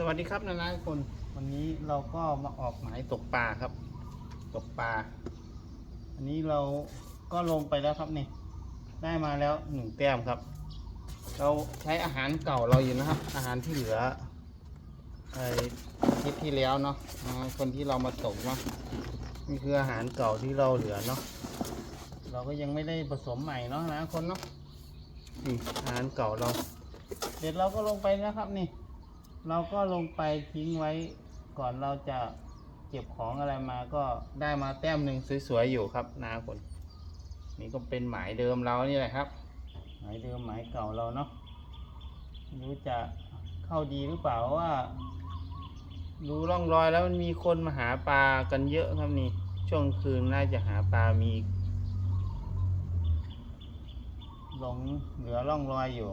สวัสดีครับนานาทุกคน วันนี้เราก็มาออกหมายตกปลาครับ ตกปลา อันนี้เราก็ลงไปแล้วครับนี่ ได้มาแล้วหนึ่งแต้มครับ เราใช้อาหารเก่าเราอยู่นะครับ อาหารที่เหลือไอ้ทริปที่แล้วเนาะคนที่เรามาตกเนาะนี่คืออาหารเก่าที่เราเหลือเนาะเราก็ยังไม่ได้ผสมใหม่เนาะนะคนเนาะนี่อาหารเก่าเรา เด็ดเราก็ลงไปนะครับนี่ เราก็ลงไปทิ้งไว้ก่อนเราจะเก็บของอะไรมาก็ได้มาแต้มหนึ่งสวยๆอยู่ครับนาคน นี่ก็เป็นหมายเดิมเรานี่แหละครับ หมายเดิมหมายเก่าเราเนาะรู้จะเข้าดีหรือเปล่าว่าดูร่องรอยแล้วมันมีคนมาหาปลากันเยอะครับนี่ช่วงคืนน่าจะหาปลามีหลงเหลือร่องรอยอยู่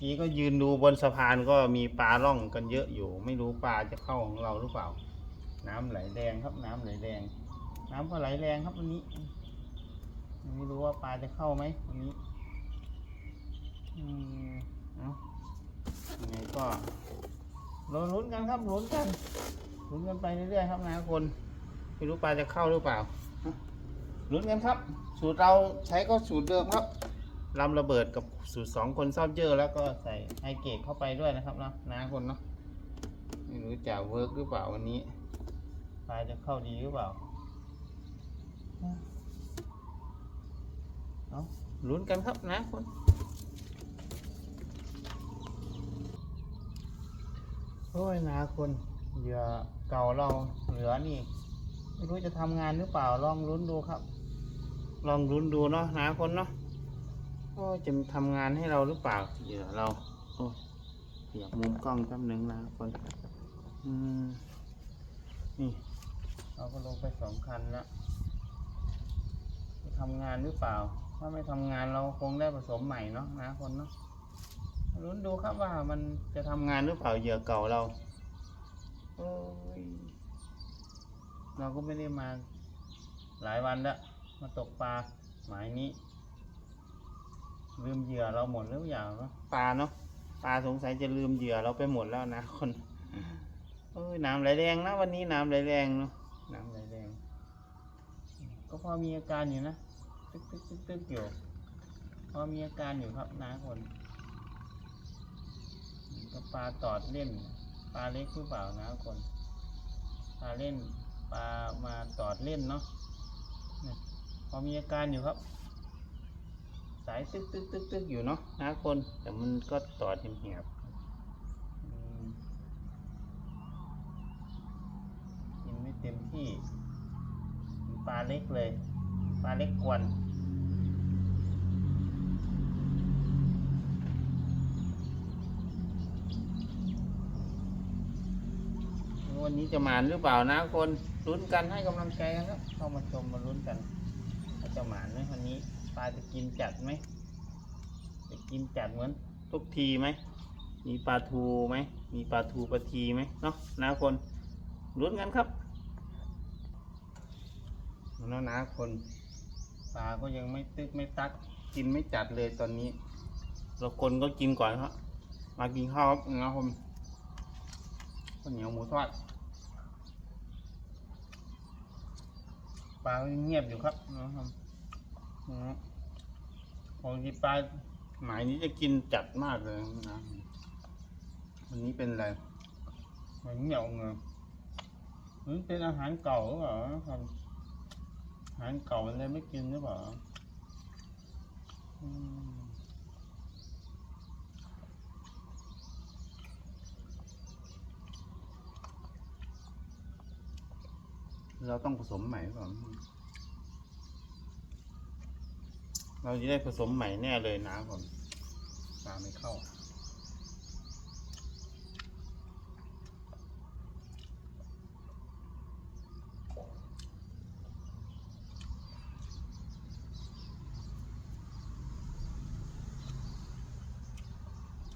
จีก็ยืนดูบนสะพานก็มีปลาล่องกันเยอะอยู่ ไม่รู้ปลาจะเข้าของเราหรือเปล่า น้ำไหลแรงครับ น้ำไหลแรงน้ำก็ไหลแรงครับวันนี้ ไม่รู้ว่าปลาจะเข้าไหมวันนี้ อืมเอายังไงก็ลุ้นกันครับลุ้นกันลุ้นกันไปเรื่อยๆครับนะคนไม่รู้ปลาจะเข้าหรือเปล่าลุ้นกันครับ สูตรเราใช้ก็สูตรเดิมครับ ลำระเบิดกับสูตรสองคนซอมเยอะแล้วก็ใส่ไฮเกตเข้าไปด้วยนะครับเนาะนะคนเนาะไม่รู้จะเวิร์กหรือเปล่าวันนี้ปลาจะเข้าดีหรือเปล่าเอาลุ้นกันครับนะคนโอ้ยนะคนเหยื่อเก่าเราเหลือนี่ ไม่รู้จะทำงานหรือเปล่าลองลุ้นดูครับ ลองลุ้นดูเนาะนะคนเนาะ โอ้ยจะทำงานให้เราหรือเปล่าเหยื่อเราโอ้ยเปียกมุมกล้องแป๊บหนึงนะคนอืมนี่ เราก็ลงไปสองคันแล้วจะทำงานหรือเปล่า ถ้าไม่ทำงานเราคงได้ผสมใหม่เนาะนะคนเนาะลุ้นดูครับว่ามันจะทำงานหรือเปล่าเหยื่อเก่าเราโอ้ยเราก็ไม่ได้มาหลายวันล้วมาตกปลาหมายนี้ ลืมเหยื่อเราหมดหรือเปล่าเนาะปลาเนาะปลาสงสัยจะลืมเหยื่อเราไปหมดแล้วนะคนเอ้ยน้ำไหลแรงนะวันนี้น้ำไหลแรงเนาะน้ำไหลแรง ก็พอมีอาการอยู่นะตึกตึกตึกตึกอยู่พอมีอาการอยู่ครับนะคนก็ปลาตอดเล่น ปลาเล็กหรือเปล่านะคนปลาเล่นปลามาตอดเล่นเนาะเนี่ยพอมีอาการอยู่ครับ สายตึกตึกตึกตึกอยู่เนาะนะคน แต่มันก็ต่อเหียบๆอืมกินไม่เต็มที่ปลาเล็กเลย ปลาเล็กกวนวันนี้จะหมานหรือเปล่านะคนลุ้นกันให้กำลังใจกันครับเข้ามาชมมาลุ้นกันจะหมานไหมวันนี้ ปลาจะกินจัดไหมจะกินจัดเหมือนทุกทีไหมมีปลาทูไหมมีปลาทูปลาทีไหมเนาะนะคนลุ้นกันครับแล้วนะคนปลาก็ยังไม่ตึกไม่ตักกินไม่จัดเลยตอนนี้ เราคนก็กินก่อนครับมากินข้าวครับนะคนข้าวเหนียวหมูทอดปลาก็ยังเงียบอยู่ครับนะครับ นะบางทีปลาหมายนี้จะกินจัดมากเลยนะวันนี้เป็นอะไรมันเหนียวเงยมันเป็นอาหารเก่าหรือเปล่าครับอาหารเก่ามันเลยไม่กินหรือเปล่าอืมเราต้องผสมใหม่ก่อน เราจะได้ผสมใหม่แน่เลยน้ำผมปลาไม่เข้า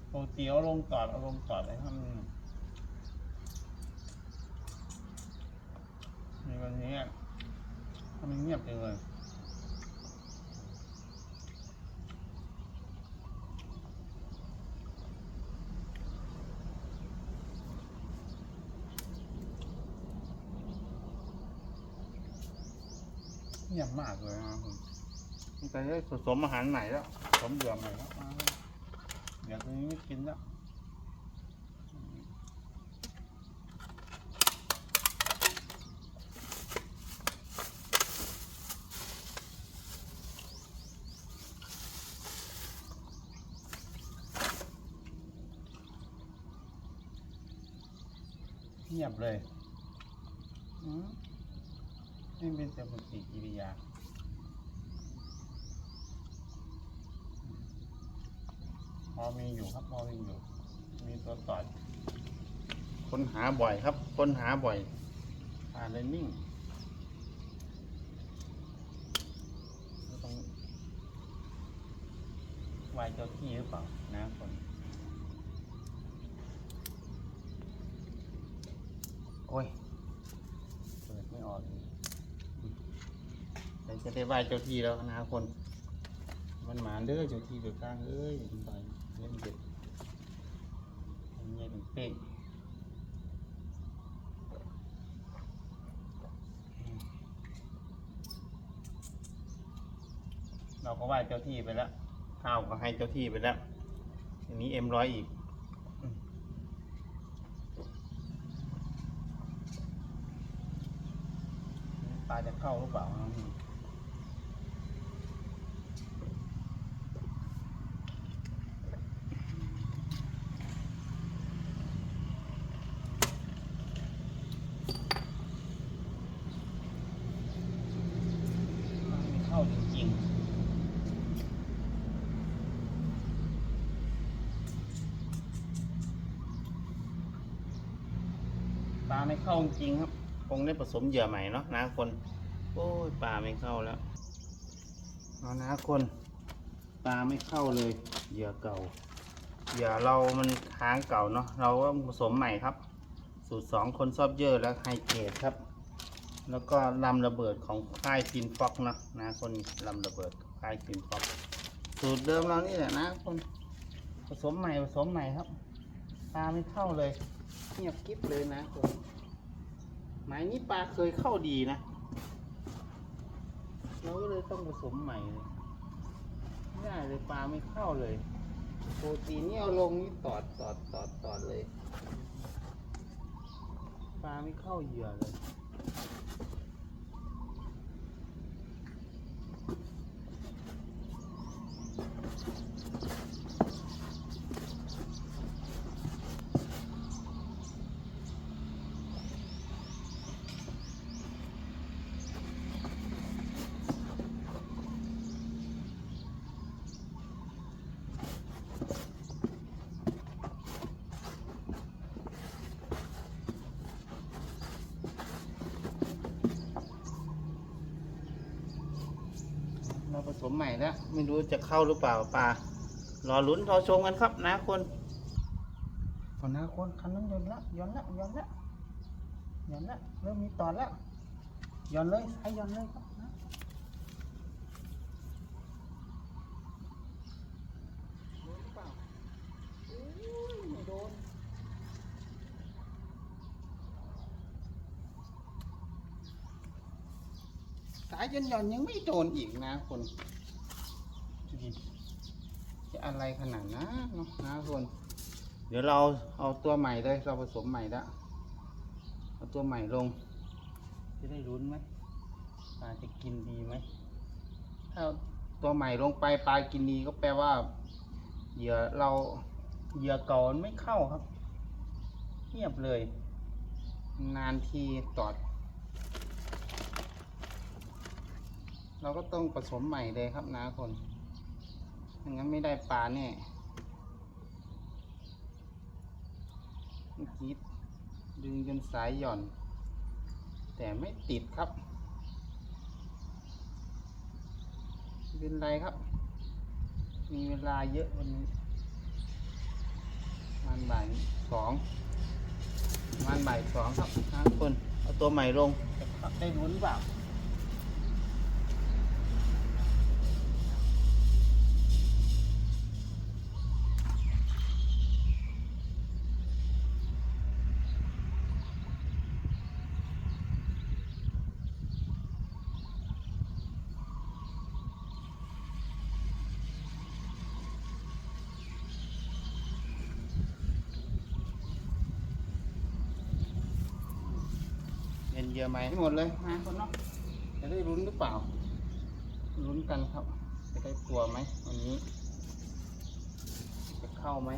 โปกติเอาลงตอดเอาลงตอดเลยครับในวันนี้ทำไมเงียบจังเลย เงียบมากเลยนะครับผมมันจะได้ผสมอาหารใหม่แล้วผสมเบื่อใหม่แล้วมาแล้วเดี๋ยวตัวนี้ไม่กินแล้วเงียบเลย อืม นี่เป็นแต่ปฏิกิริยาพอมีอยู่ครับพอมีอยู่ มีตัวต่อยค้นหาบ่อยครับค้นหาบ่อยอ่านเลยนิ่งไม่ต้องวายเจ้าที่หรือเปล่านะคนโอ้ยเปิดไม่ออกเลยเดี๋ยว จะได้ไหวเจ้าที่แล้วนะคน มันหมาเด้อเจ้าที่เดือดกลางเอ้ยไปเล่นเด็ดอันนี้เป็นเป้งเราก็ไหว้เจ้าที่ไปแล้วข้าวก็ให้เจ้าที่ไปแล้วอันนี้เอ็มร้อยอีกปลาจะเข้าหรือเปล่านะ ไม่เข้าจริงๆปลาไม่ เข้าจริงครับคงได้ผสมเหยื่อใหม่เนาะนะคน โอ้ยปลาไม่เข้าแล้วเอานะคนปลาไม่เข้าเลยเหยื่อเก่าเหยื่อเรามันค้างเก่าเนาะเราก็ผสมใหม่ครับ สูตรสองคนชอบเยอะและไฮเกรดครับ แล้วก็ลำระเบิดของค่ายฟินฟ็อกเนาะนะคนลำระเบิดค่ายฟินฟ็อกสูตรเดิมเรานี่แหละนะคนผสมใหม่ผสมใหม่ครับปลาไม่เข้าเลยเงียบกิ๊บเลยนะคน หมายนี้ปลาเคยเข้าดีนะ เราก็เลยต้องผสมใหม่เลยง่ายเลยปลาไม่เข้าเลยโปรตีนนี่เอาลงนี่ตอดตอดตอดตอดเลย ปลาไม่เข้าเหยื่อเลย มใหม่แล้ว ไม่รู้จะเข้าหรือเปล่าปลารอลุ้นรอชมกันครับนะคนคนนะคนคันนั้นย้อนละย้อนละย้อนละย้อนละเริ่มมีตอนแล้วย้อนเลยให้ย้อนเลยครับนะโดนหรือเปล่าอุ้ยไม่โดนสายยันหย่อนยังไม่โดนอีกนะคนดูดิจะ อะไรขนาดนั้นเนาะนะคนเดี๋ยวเราเอาตัวใหม่เลยเราผสมใหม่ละเอาตัวใหม่ลง จะได้รุ้นไหมปลาจะกินดีไหมถ้าเอาตัวใหม่ลงไปปลากินดีก็แปลว่าเหยื่อเราเหยื่อเก่ามันไม่เข้าครับเงียบเลย นานทีตอด เราก็ต้องผสมใหม่เลยครับนะคน ไม่งั้นไม่ได้ปลาแน่เมื่อกี้ดึงจนสายหย่อน แต่ไม่ติดครับเป็นไรครับ มีเวลาเยอะวันนี้ประมันบ่ายสองประมันบ่ายสองครับนะคน เอาตัวใหม่ลงจะได้รุ้นเปล่า เหยื่อใหม่ให้หมดเลยนะคนเนาะจะได้ลุ้นหรือเปล่า ลุ้นกันครับ จะได้ตัวไหมวันนี้ จะเข้าไหม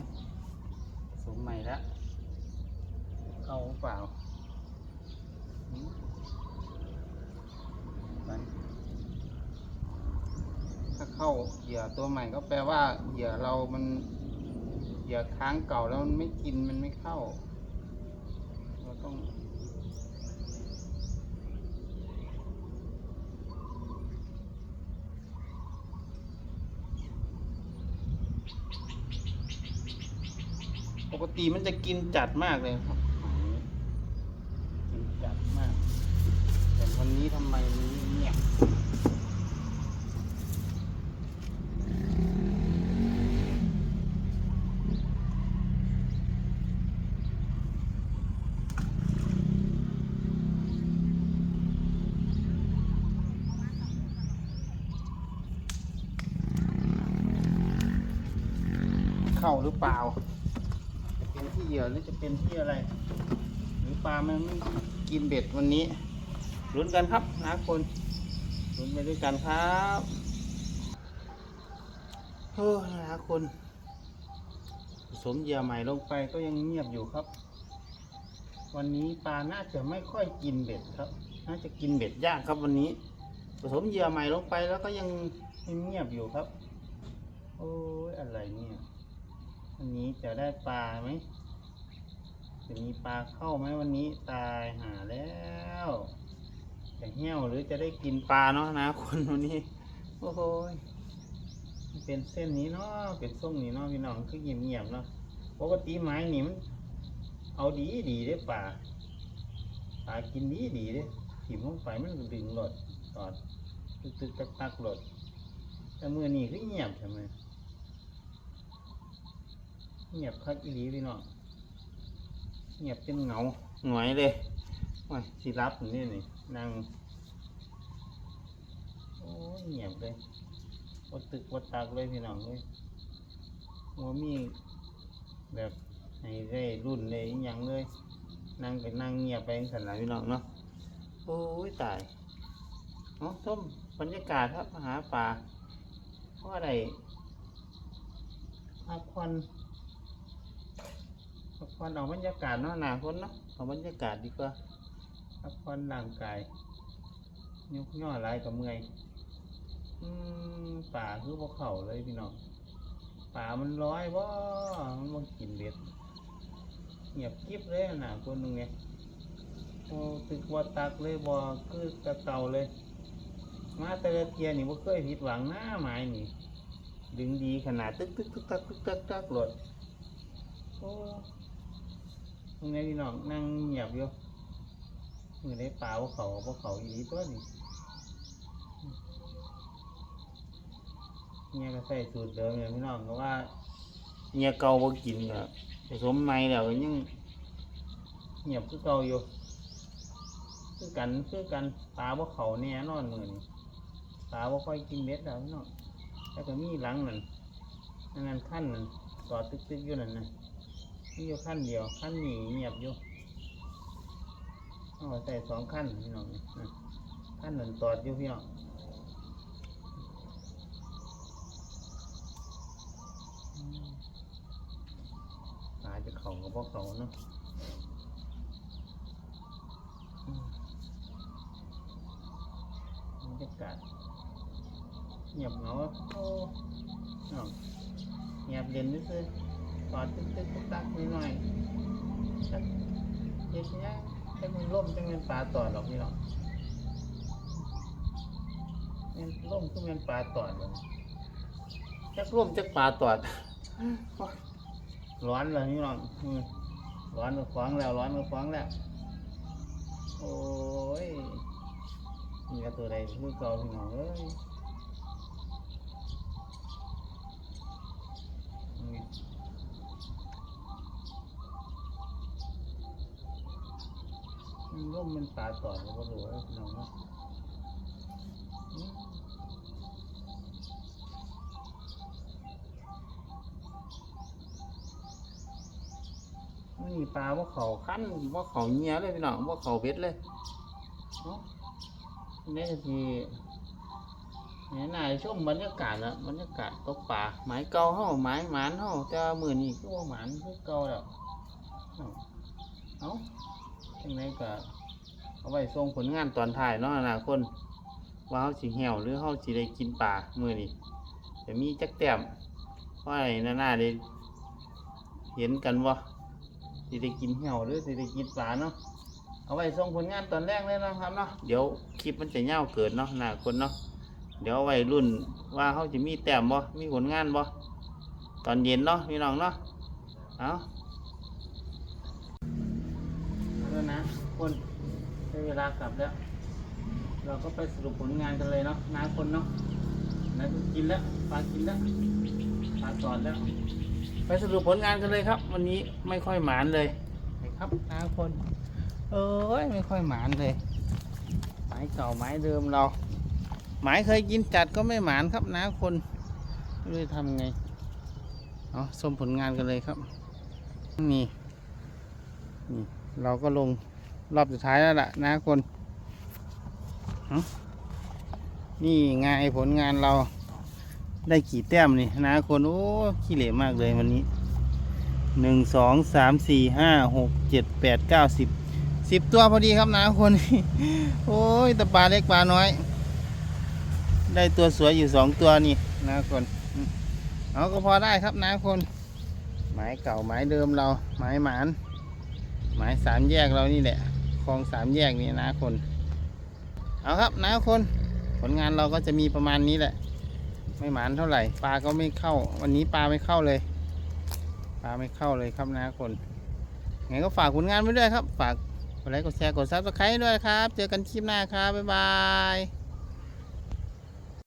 ผสมใหม่แล้วเข้าหรือเปล่าอืมไปถ้าเข้าเหยื่อตัวใหม่ก็แปลว่าเหยื่อเรามันเหยื่อค้างเก่าแล้วมันไม่กินมันไม่เข้าเราต้อง กติมันจะกินจัดมากเลยครับกินจัดมาก แต่วันนี้ทำไมมันเงียบเข้าหรือเปล่า เป็นที่เหยื่อหรือจะเป็นที่อะไร หรือปลามันไม่กินเบ็ดวันนี้ลุ้นกันครับนะคนลุ้นไปด้วยกันครับโอ้นะคนผสมเหยื่อใหม่ลงไปก็ยังเงียบอยู่ครับ วันนี้ปลาน่าจะไม่ค่อยกินเบ็ดครับ น่าจะกินเบ็ดยากครับวันนี้ ผสมเหยื่อใหม่ลงไปแล้วก็ยังเงียบอยู่ครับ โอ้ยอะไรเนี่ย จะได้ปลาไหม จะมีปลาเข้าไหมวันนี้ตายหาแล้ว จะเหี่ยวหรือจะได้กินปลาเนาะนะคนวันนี้ โอ้โหยเป็นเส้นนี้เนาะเป็นส่งนี้เนาะพี่น้องคือเงียบๆเนาะปกติไม้นี่มันเอาดีดีได้ปลาปลากินดีดีเด้ถิ่มลงไปมันดึงหลดตอดตึกตึกตักตักหลดแต่มือนี่คือเงียบใช่ไหม เงียบคักอีหลีพี่น้องเงียบเป็นเหงาหงอยเลยว้ายสิรับอยู่นี่นี่นั่งโอ้ยเงียบเลยวัดตึกวัดตักเลยพี่น้องเลยว่ามีแบบให้ได้รุ่นเลยอหย่างเลย นั่งไปนั่งเงียบไปสันหลังพี่น้องเนาะโอ้ยตายเนาะส้มบรรยากาศครับมาหาป่าเพราะอะไรพักผ่อน พักผ่อนเอาบรรยากาศเนาะหนาคนเนาะเอาบรรยากาศดีกว่าพักผ่อนร่างกายยกย่อหลายกับเมื่อยอืมป่าคือพวกเขาเลยพี่น้องป่ามันร้อยบ่มันมากินเบ็ดเงียบกริบเลยหนาคนนึงเนี่ยโอ้ตึกว่าตักเลยบ่คือกระเต่าเลย มาแต่ละเทียนี่บ่เคยผิดหวังหน้าไม้นี่ ดึงดีขนาดตึกตึกตึกตักตึกตักตักหลดโอ้ ตรงนี้พี่น้องนั่งเงียบอยู่มือได้ปลาพวกเขาพวกเขาอีตัวนี่เนี่ยก็ใส่สูตรเดิมเลยพี่น้องก็ว่าเนี่ยเก่าบ่กินก็ผสมใหม่แล้วก็ยังเงียบคือเก่าอยู่คือกันคือกันปลาพวกเขาเนี่ยนอนมือนี่ปลาพวกค่อยกินเม็ดแล้วพี่น้องแล้วก็มีหลังนั่นนั่นขั้นนั่นกอดตึกๆอยู่นั่นนะ มีอยู่ขั้นเดียวขั้นนี้เงียบอยู่เอาใส่สองขั้นพี่น้องนะขั้นหนึ่งตอดอยู่พี่น้องอืมปลาจะเข่ากับพวกเขาเนาะอืมบรรยากาศเงียบเหงาโอ้เนาะเงียบเด่นซื่อ ๆปอดตึ๊กตึ๊กตักนิดหน่อยเฮ็ดเนี้ยจักมันล่มจังเป็นปลาตอดหรอกพี่น้องมันล่มก็เป็นปลาตอดเลยจักล่มจักปลาตอด ร้อนเลยพี่น้องร้อนก็ฟ้องแล้ว ร้อนก็ฟ้องแล้ว โอ้ยมีกระตัวใดมือเก่าพี่น้องเอ้ยอืม มัน ร่มมันตาต่อเราก็รู้แล้วน้องเนาะนมีปลาว่าเขาขั้นว่าเขาเงี้ยเลยพี่น้องว่าเขาเบ็ดเลยเนาะนี่ก็ทีเนี่นายชมบรรยากาศแล้วบรรยากาศตกป่าไม้เก่าเฮาไม้หมานเฮาแต่ว่ามื้อนี้คือว่าหมานคือเก่าแล้วเอ้า เอ้าจังไดก็เอาไว้ส่งผลงานตอนท้ายเนาะอนาคตว่าเฮาสิแหวหรือเฮาสิได้กินป่ามือนี้จะมีจักแต้มเพราะไอ้นานาได้เห็นกันว่าสิได้กินแหวหรือสิได้กินป่าเนาะเอาไว้ส่งผลงานตอนแรกเลยนะครับเนาะเดี๋ยวคลิปมันจะยาวเกินเนาะหนาคนเนาะเดี๋ยวไว้รุ่นว่าเขาจะมีแต้มบ่มีผลงานบ่ตอนเย็นเนาะพี่น้องเนาะเอา เออนะคนได้เวลากลับแล้ว เราก็ไปสรุปผลงานกันเลยเนาะนาคนเนาะนากินแล้วปลากินแล้วปลาจอดแล้ว ไปสรุปผลงานกันเลยครับ วันนี้ไม่ค่อยหมานเลยนะครับนาคน เอ้ยไม่ค่อยหมานเลยไม้เก่าไม้เดิมเราไม้เคยกินจัดก็ไม่หมานครับนะคนไม่รู้ทำไงเอาชมผลงานกันเลยครับ นี่ นี่ เราก็ลงรอบสุดท้ายแล้วล่ะนะคน นี่ไงผลงานเราได้กี่แต้มนี่นะคน โอ้ขี้เหร่มากเลยวันนี้หนึ่งสองสามสี่ห้าหกเจ็ดแปดเก้าสิบสิบตัวพอดีครับนะคน โอ้ยแตะปลาเล็กปลาน้อย ได้ตัวสวยอยู่สองตัวนี่นะคนเอาก็พอได้ครับนะคน หมายเก่าหมายเดิมเราหมายหมาน หมายสามแยกเรานี่แหละคลองสามแยกนี่นะคน เอาครับนะคน ผลงานเราก็จะมีประมาณนี้แหละ ไม่หมานเท่าไหร่ปลาก็ไม่เข้า วันนี้ปลาไม่เข้าเลยปลาไม่เข้าเลยครับนะคนไงก็ฝากผลงานไว้ด้วยครับ ฝากกดไลค์กดแชร์กดซับสไครต์ด้วยครับ เจอกันคลิปหน้าครับบ๊ายบาย